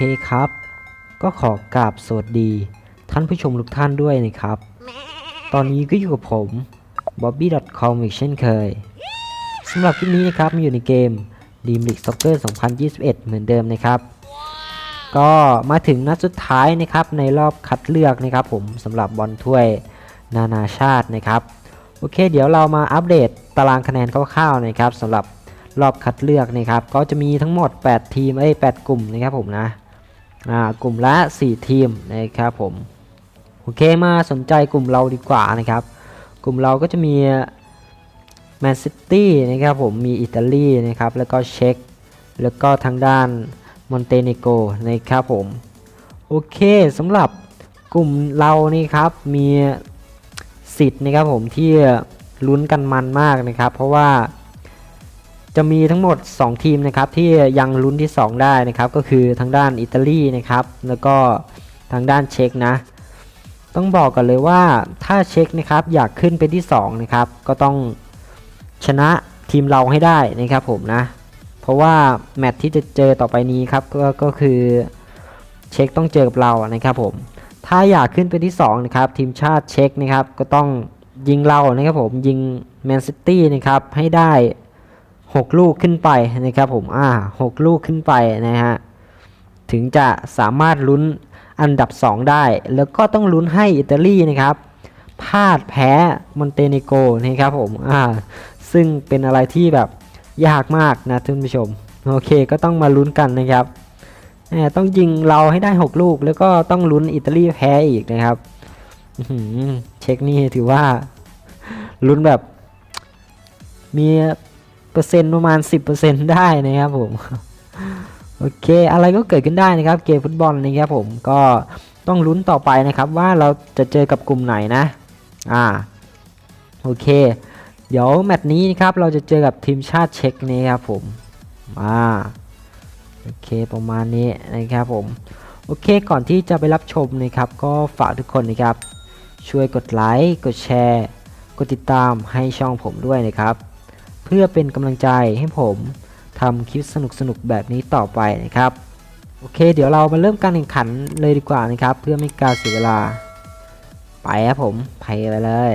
เคครับ ก็ขอกราบสวัสดี ท่านผู้ชมทุกท่านด้วยนะครับ ตอนนี้ก็อยู่กับผม bobby.com อีกเช่นเคยสำหรับคลิปนี้นะครับมีอยู่ในเกม Dream League Soccer 2021 เหมือนเดิมนะครับ ก็มาถึงนัดสุดท้ายนะครับในรอบคัดเลือกนะครับ ผมสำหรับบอลถ้วยนานาชาตินะครับ โอเค เดี๋ยวเรามาอัปเดตตารางคะแนนคร่าวๆนะครับสำหรับรอบคัดเลือกนะครับ ก็จะมีทั้งหมด 8 ทีมเอ้ย8กลุ่มนะครับผมนะ กลุ่มละ 4 ทีมนะครับผมโอเคมาสนใจกลุ่มเราดีกว่านะครับ กลุ่มเราก็จะมีแมนซิตี้นะครับผมมีอิตาลีนะครับแล้วก็เช็กแล้วก็ทางด้านมอนเตเนโกนะครับผมโอเคสำหรับกลุ่มเรานี่ครับมีสิทธิ์นะครับผมที่ลุ้นกันมันมากนะครับ เพราะว่า จะมีทั้งหมด 2 ทีมนะครับที่ยังลุ้นที่ 2 ได้นะครับก็คือทางด้านอิตาลีนะครับแล้วก็ทางด้านเช็กนะ ต้องบอกกันเลยว่าถ้าเช็คนะครับอยากขึ้นเป็นที่2นะครับก็ต้องชนะทีมเราให้ได้นะครับผมนะ เพราะว่าแมตช์ที่จะเจอต่อไปนี้ครับก็ก็คือเช็คต้องเจอกับเรานะครับผมถ้าอยากขึ้นเป็นที่2นะครับทีมชาติเช็คนะครับก็ต้องยิงเรานะครับผมยิงแมนซิตี้นะครับให้ได้ 6 ลูกขึ้นไปนะครับผมอ่า6ลูกขึ้นไปนะฮะถึงจะสามารถลุ้นอันดับ 2 ได้ แล้วก็ต้องลุ้นให้อิตาลีนะครับพลาดแพ้มอนเตเนโกนะครับผมอ่าซึ่งเป็นอะไรที่แบบยากมากนะท่านผู้ชม โอเคก็ต้องมาลุ้นกันนะครับต้องยิงเราให้ได้ 6 ลูก แล้วก็ต้องลุ้นอิตาลีแพ้อีกนะครับเช็คนี่ถือว่าลุ้นแบบมี เปอร์เซ็นต์ประมาณ 10%ได้นะครับผมโอเค อะไรก็เกิดขึ้นได้นะครับ เกมฟุตบอลนะครับผมก็ต้องลุ้นต่อไปนะครับว่าเราจะเจอกับกลุ่มไหนนะ อ่าโอเค เดี๋ยวแมตช์นี้นะครับเราจะเจอกับทีมชาติเช็กนะครับผมอ่าโอเคประมาณนี้นะครับผมโอเคก่อนที่จะไปรับชมนะครับ ก็ฝากทุกคนนะครับ ช่วยกดไลค์กดแชร์ กดติดตามให้ช่องผมด้วยนะครับ เพื่อเป็นกำลังใจให้ผมทำคลิปสนุกๆแบบนี้ต่อไปนะครับ โอเค เดี๋ยวเรามาเริ่มการแข่งขันเลยดีกว่านะครับ เพื่อไม่การเสียเวลา ไปครับผมไปไปเลย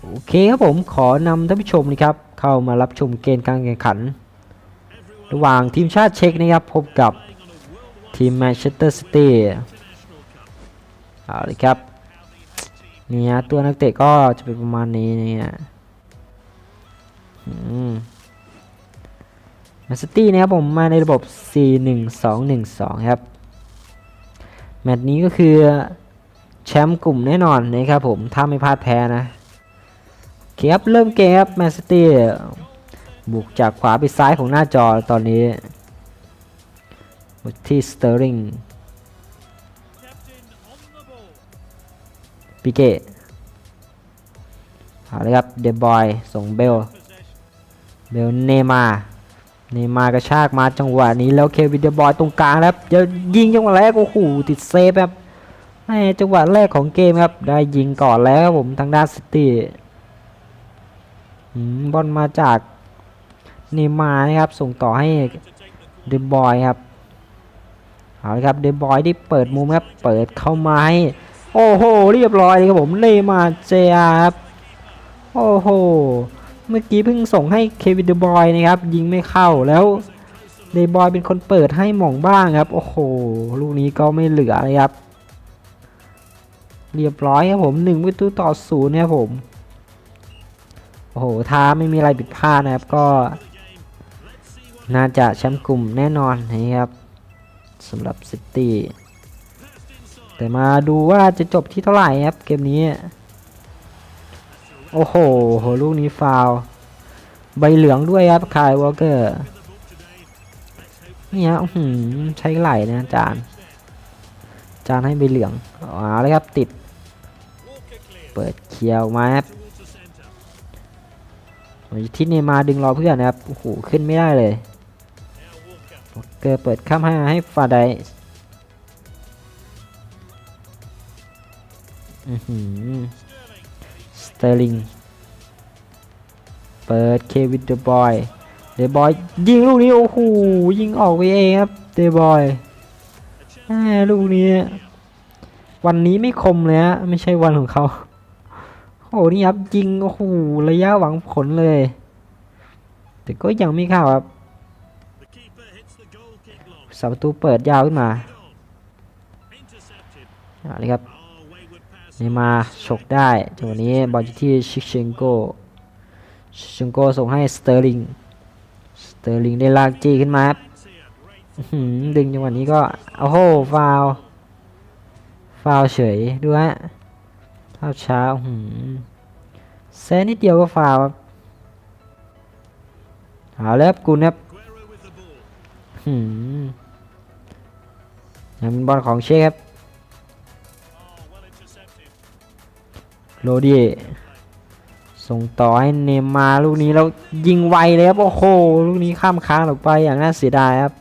โอเคครับผมขอนำท่านผู้ชมนะครับ เข้ามารับชมเกมการแข่งขัน ระหว่างทีมชาติเช็กนะครับ พบกับทีมแมนเชสเตอร์ซิตี้เอาเลยครับนี่ฮะตัวนักเตะก็จะเป็นประมาณนี้เนี่ย มนซิตี้นะครับผมมาในระบบ 4-1-2-1-2 ครับ แมตช์นี้ก็คือแชมป์กลุ่มแน่นอนนะครับผม ถ้าไม่พลาดแพ้นะเคครับเริ่มเกมครับแมนซิตี้บุกจากขวาไปซ้ายของหน้าจอตอนนี้ที่สเตอร์ลิงปิเก้เอาเลยครับเดบอยส่งเบล เบลเนมาเนมากระชากมาจังหวะนี้แล้วเควินเดบอยตรงกลางแล้วจะยิงจังหวะแรกโอ้โหติดเซฟครับในจังหวะแรกของเกมครับ ได้ยิงก่อนแล้วครับผมทางด้านซิตี้บอลมาจากเนมานะครับ ส่งต่อให้เดบอยครับเอาละครับเดบอยที่เปิดมุมครับเปิดเข้ามาให้โอ้โห เรียบร้อยเลยครับผมเนมาเจียครับโอ้โห เมื่อกี้เพิ่งส่งให้เควินเดบอยนะครับ ยิงไม่เข้าแล้วเดบอยเป็นคนเปิดให้หม่องบ้างครับ โอ้โห ลูกนี้ก็ไม่เหลือเลยครับ เรียบร้อยครับผมหนึ่งประตูต่อศูนย์ครับผม โอ้โหท้าไม่มีอะไรผิดพลาดนะครับก็ น่าจะแชมป์กลุ่มแน่นอนนะครับสำหรับซิตี้แต่มาดูว่าจะจบที่เท่าไหร่ครับเกมนี้ โอ้โหลูกนี้ฟาวใบเหลืองด้วยครับคายวอลเกอร์นี่ฮะใช้ไหลนะจาน จานให้ใบเหลืองเอาเลยครับติด เปิดเคียวมาครับที่เนมาดึงรอเพื่อนนะครับโอ้โหขึ้นไม่ได้เลยวอลเกอร์เปิดข้ามให้ให้ฟาไดอือหือ สเตอร์ลิง เปิดเควินเดอบอย เดบอยยิงลูกนี้ โอ้โห ยิงออกไปเองครับ เดบอยลูกนี้ วันนี้ไม่คมเลยฮะ ไม่ใช่วันของเขาโอ้นี่ครับ ยิง โอ้โห ระยะหวังผลเลย แต่ก็ยังไม่เข้าครับสาประตูเปิดยาวขึ้นมาอาเลยครับ เนย์มาฉกได้จังหวะนี้บอลอยู่ที่ชิคเชนโกชิคเชนโกส่งให้สเตอร์ลิงสเตอร์ลิงได้ลากจี้ขึ้นมาครับดึงจังหวะนี้ก็โอ้โหฟาวฟาวเฉยดูฮะภาพช้าหืแซะนิดเดียวก็ฟาวครับเอาแล้วครับกุลครับหือยังเป็นบอลของเชคครับ โรดี้ส่งต่อให้เนย์มาร์ลูกนี้แล้วยิงไวเลยครับโอ้โหลูกนี้ข้ามค้างออกไปอย่างน่าเสียดายครับ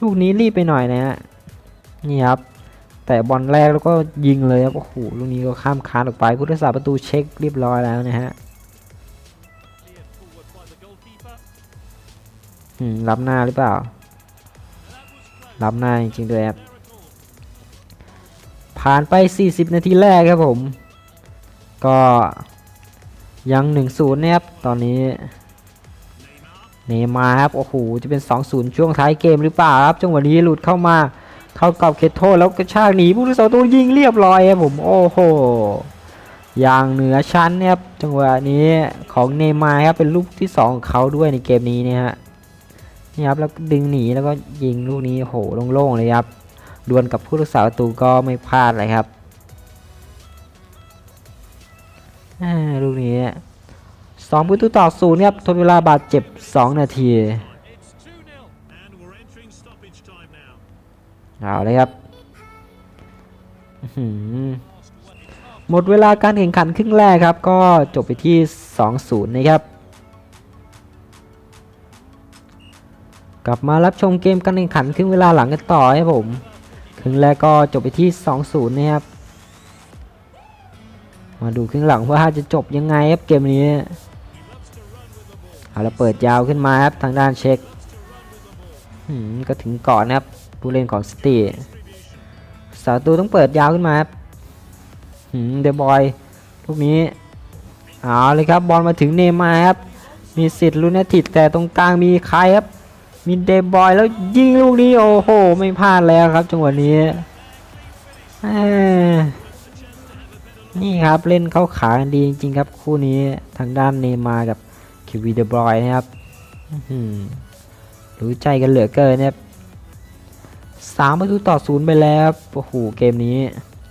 ลูกนี้รีบไปหน่อยนะฮะนี่ครับ แต่บอลแรกแล้วก็ยิงเลยครับโอ้โหลูกนี้ก็ข้ามค้างออกไปผู้รักษาประตูเช็คเรียบร้อยแล้วนะฮะรับหน้าหรือเปล่า รับหน้าจริงๆด้วยครับ ผ่านไป 40 นาทีแรกครับผม ก็ยัง1-0นะครับตอนนี้เนมาร์ครับโอ้โหจะเป็น 2-0 ช่วงท้ายเกมหรือเปล่าครับจังหวะนี้หลุดเข้ามาเข้ากรอบเขตโทษแล้วกระชากหนีผู้รักษาประตูยิงเรียบร้อยครับผมโอ้โหอย่างเหนือชั้นนี่ยครับจังหวะนี้ของเนมาร์ครับเป็นลูกที่2ของเขาด้วยในเกมนี้เนี่ยฮะนี่ครับแล้วดึงหนีแล้วก็ยิงลูกนี้โอ้โหโล่งๆเลยครับ ดวลกับผู้รักษาประตูก็ไม่พลาดเลยครับอ่าลูกนี้สองประตูต่อศูนย์ครับทดเวลาบาดเจ็บ 2 นาทีเอาเลยครับอื้อหือหมดเวลาการแข่งขันครึ่งแรกครับ ก็จบไปที่ 2-0 นะครับ กลับมารับชมเกมการแข่งขันครึ่งเวลาหลังกันต่อครับผม ครึ่งแรกก็จบไปที่ 2-0 นะครับ มาดูครึ่งหลังว่าจะจบยังไงครับเกมนี้เอาล้วเปิดยาวขึ้นมาครับทางด้านเช็คหืมก็ถึงก่อนนะครับผู้เล่นของสตีสาวตูต้องเปิดยาวขึ้นมาครับเดบอยลูกนี้เอาเลยครับบอลมาถึงเนมาครับมีสิทธิ์ลุ้นแอตติดแต่ตรงกลางมีใครครับ มีเดบอยแล้วยิงลูกนี้โอ้โห ไม่พลาดแล้วครับจังหวะนี้นี่ครับเล่นเข้าขากันดีจริงๆครับ คู่นี้ทางด้านเนมากับคิวีเดบอยนะครับรู้ใจกันเหลือเกินนะครับสามประตูต่อศูนย์ไปแล้วโอ้โหเกมนี้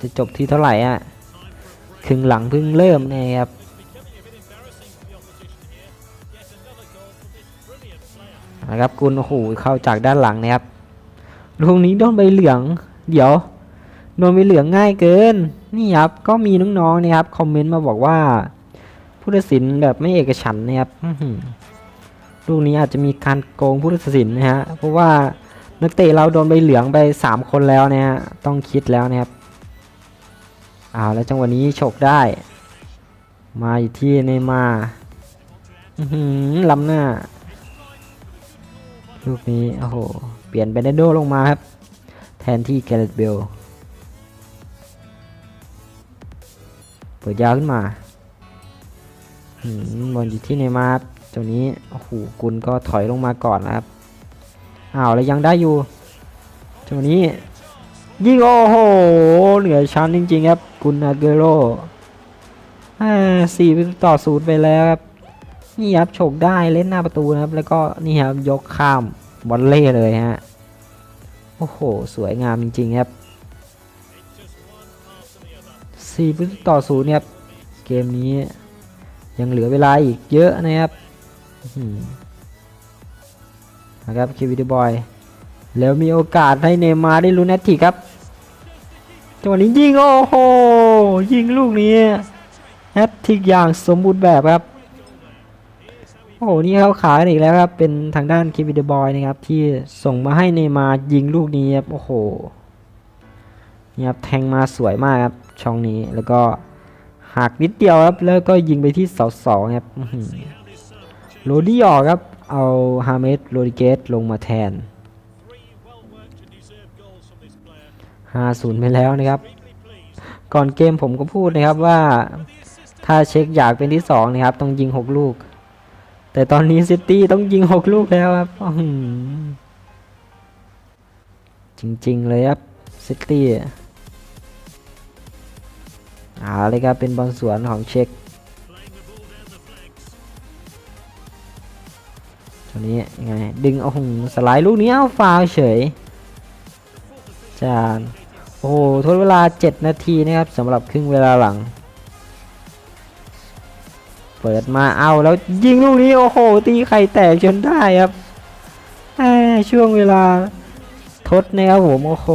จะจบที่เท่าไหร่อะครึ่งหลังเพิ่งเริ่มนะครับ นะครับกุลโอ้โหเข้าจากด้านหลังนะครับลูกนี้โดนใบเหลือง เดี๋ยวโดนใบเหลืองง่ายเกิน นี่ครับก็มีน้องๆนะครับคอมเมนต์มาบอกว่าผู้ตัดสินแบบไม่เอกฉันนะครับลูกนี้อาจจะมีการโกงผู้ตัดสินนะฮะเพราะว่านักเตะเราโดนใบเหลืองไปสามคนแล้วนะฮะต้องคิดแล้วนะครับเอาแล้วจังหวะนี้ฉกได้ มาอยู่ที่เนมาร์อื้อหือล้ำหน้า ลูกนี้โอ้โห เปลี่ยนเบนเดโดลงมาครับ แทนที่แกเรตเบลเปิดยาวขึ้นมาหืมบอลอยู่ที่เนมาร์ครับตรงนี้โอ้โหกุลก็ถอยลงมาก่อนนะครับอ้าวแล้วยังได้อยู่ตรงนี้ยิงโอ้โหเหนือชั้นจริงๆครับกุลอาเกโร่สี่ต่อศูนย์ไปแล้วครับ นี่ครับฉกได้เล่นหน้าประตูนะครับ แล้วก็นี่ครับยกข้ามบอลเล่เลยฮะโอ้โห สวยงามจริงๆครับสี่ประตูต่อศูนย์ครับเกมนี้ยังเหลือเวลาอีกเยอะนะครับนะครับคิวิดบอย แล้วมีโอกาสให้เนมาร์ได้ลุ้นแอตติครับจังหวะนี้ยิงโอ้โหยิงลูกนี้แอตติกอย่างสมบูรณ์แบบครับ โอ้โห นี่เขาขายอีกแล้วครับ เป็นทางด้านคิวิดบอยนะครับ ที่ส่งมาให้เนมายิงลูกนี้ครับ โอ้โห นี่ครับ แทงมาสวยมากครับ ช่องนี้ แล้วก็หักนิดเดียวครับ แล้วก็ยิงไปที่เสาสองครับโรดี้ออกครับ เอาฮาเมสโรดิเกสลงมาแทน 5-0 ไปแล้วนะครับ ก่อนเกมผมก็พูดนะครับว่า ถ้าเช็คอยากเป็นที่2นะครับ ต้องยิง 6 ลูก แต่ตอนนี้ซิตี้ต้องยิง6ลูกแล้วครับจริงๆเลยครับซิตี้เอาเลยครับเป็นบอลสวนของเช็คตัวนี้ยังไงดึงเอาหสไลด์ลูกนี้เอาฟาวเฉยจานโอ้โหทดเวลา 7 นาทีนะครับสำหรับครึ่งเวลาหลัง เปิดมาเอาแล้วยิงลูกนี้โอ้โห ตีไข่แตกจนได้ครับช่วงเวลาทดนะครับผมโอ้โห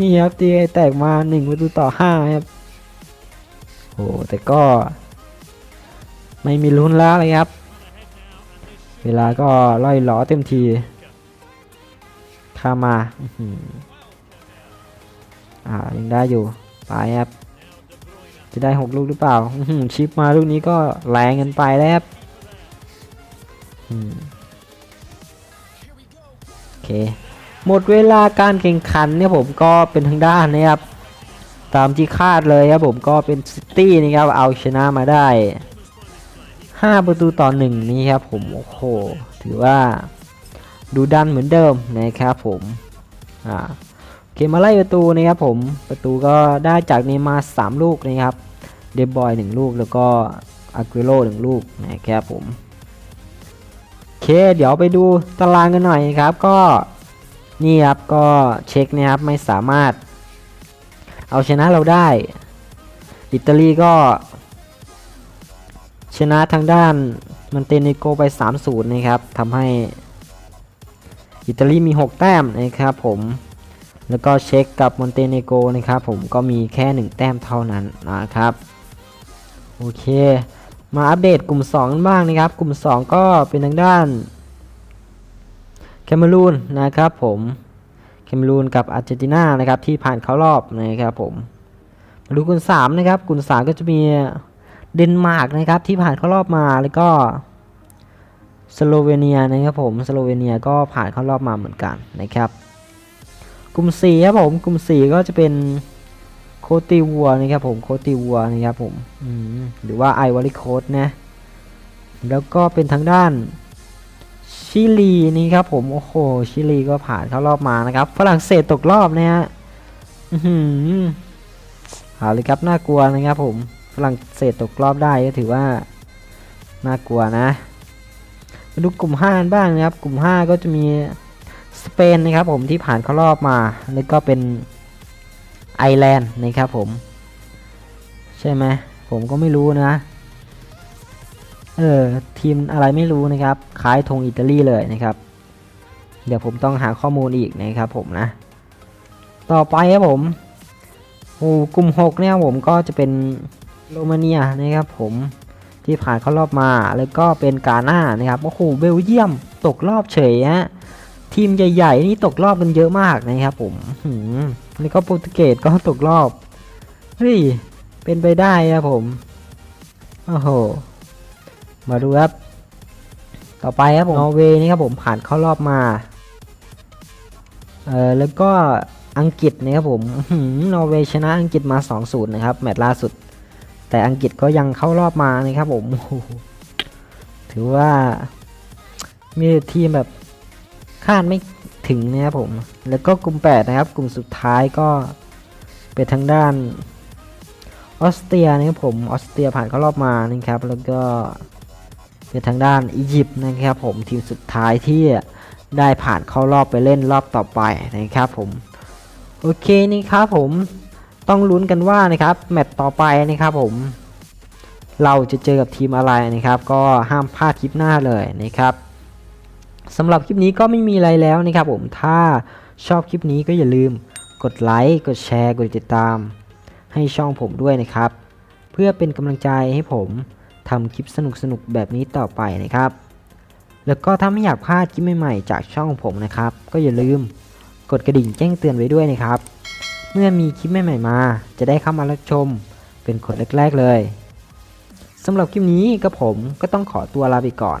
นี่ครับตีไข่แตกมา1ประตูต่อ5ครับโอ้โหแต่ก็ไม่มีลุ้นแล้วเลยครับ เวลาก็ล่อยหลอเต็มทีข้ามาอ่ายังได้อยู่ไปครับ จะได้หกลูกหรือเปล่าชิปมาลูกนี้ก็แรงเกินไปแล้วครับโอเค หมดเวลาการแข่งขันเนี่ยผมก็เป็นทางด้านนะครับ ตามที่คาดเลยครับผมก็เป็นซิตี้นะครับ เอาชนะมาได้ 5 ประตูต่อ 1 นี้ครับผมโอ้โห ถือว่าดูดันเหมือนเดิมนะครับผม อ่า เคมาไล่ประตูนะครับผมประตูก็ได้จากเนย์มา 3 ลูกนะครับเดบอย1ลูกแล้วก็อากุโร่1ลูกนะครับผมเคเดี๋ยวไปดูตารางกันหน่อยนะครับก็นี่ครับก็เช็คนะครับไม่สามารถ เอาชนะเราได้ อิตาลีก็ชนะทางด้านมันเตเนโกไป 3-0 นะครับทำให้ อิตาลีมี 6 แต้มนะครับผม แล้วก็เช็คกับมอนเตเนโกนะครับผมก็มีแค่ 1 แต้มเท่านั้นนะครับ โอเค มาอัปเดตกลุ่ม2กันบ้างนะครับ กลุ่ม 2 ก็เป็นทางด้านแคเมรูนนะครับผมแคเมรูนกับอาร์เจนตินานะครับที่ผ่านเข้ารอบนะครับผมมาดูกลุ่ม3นะครับกลุ่ม3ก็จะมีเดนมาร์กนะครับที่ผ่านเข้ารอบมาแล้วก็สโลเวเนียนะครับผมสโลเวเนียก็ผ่านเข้ารอบมาเหมือนกันนะครับ กลุ่ม4ครับผมกลุ่ม4ก็จะเป็นโคติวัวนะครับผมโคติวัวนะครับผมหรือว่าไอวอริโคสนะ แล้วก็เป็นทางด้านชิลีนี่ครับผมโอ้โหชิลีก็ผ่านเข้ารอบมานะครับฝรั่งเศสตกรอบนะฮะอื้อหือเอาเลยครับน่ากลัวนะครับผมฝรั่งเศสตกรอบได้ก็ถือว่าน่ากลัวนะมาดูกลุ่ม5กันบ้างนะครับ กลุ่ม 5 ก็จะมี สเปนนะครับผมที่ผ่านเข้ารอบมา แล้วก็เป็นไอแลนด์นะครับผม ใช่ไหมผมก็ไม่รู้นะ เออ ทีมอะไรไม่รู้นะครับ คล้ายธงอิตาลีเลยนะครับ เดี๋ยวผมต้องหาข้อมูลอีกนะครับผมนะ ต่อไปครับผมโอ้กลุ่ม 6 เนี่ยผมก็จะเป็นโรมาเนียนะครับผมที่ผ่านเข้ารอบมาแล้วก็เป็นกาหน้านะครับโอ้โหเบลเยียมตกรอบเฉยฮะ ทีมใหญ่ ๆ นี่ตกรอบกันเยอะมากนะครับผมแล้วก็โปรตุเกสก็ตกรอบ เฮ้ย เป็นไปได้ครับผม โอ้โห มาดูครับ ต่อไปครับผมนอร์เวย์นี่ครับผมผ่านเข้ารอบมา เออแล้วก็อังกฤษนะครับผมนอร์เวย์ชนะอังกฤษมา 2-0 นะครับ แมตช์ล่าสุด แต่อังกฤษก็ยังเข้ารอบมานะครับผม ถือว่ามีทีมแบบ คาดไม่ถึงนะครับผม แล้วก็กลุ่ม 8 นะครับ กลุ่มสุดท้ายก็เป็นทางด้านออสเตรียนะครับผมออสเตรียผ่านเข้ารอบมานะครับ แล้วก็เป็นทางด้านอียิปต์นะครับผมทีมสุดท้ายที่ได้ผ่านเข้ารอบไปเล่นรอบต่อไปนะครับผมโอเคนี่ครับผมต้องลุ้นกันว่านะครับแมตต์ต่อไปนะครับผม เราจะเจอกับทีมอะไรนะครับ ก็ห้ามพลาดคลิปหน้าเลยนะครับ สำหรับคลิปนี้ก็ไม่มีอะไรแล้วนะครับผมถ้าชอบคลิปนี้ก็อย่าลืมกดไลค์กดแชร์กดติดตาม ให้ช่องผมด้วยนะครับ เพื่อเป็นกำลังใจให้ผมทำคลิปสนุกๆแบบนี้ต่อไปนะครับ แล้วก็ถ้าไม่อยากพลาดคลิปใหม่ๆจากช่องผมนะครับ ก็อย่าลืมกดกระดิ่งแจ้งเตือนไว้ด้วยนะครับ เมื่อมีคลิปใหม่ๆมา จะได้เข้ามารับชมเป็นคนแรกๆเลยสำหรับคลิปนี้ก็ผมก็ต้องขอตัวลาไปก่อน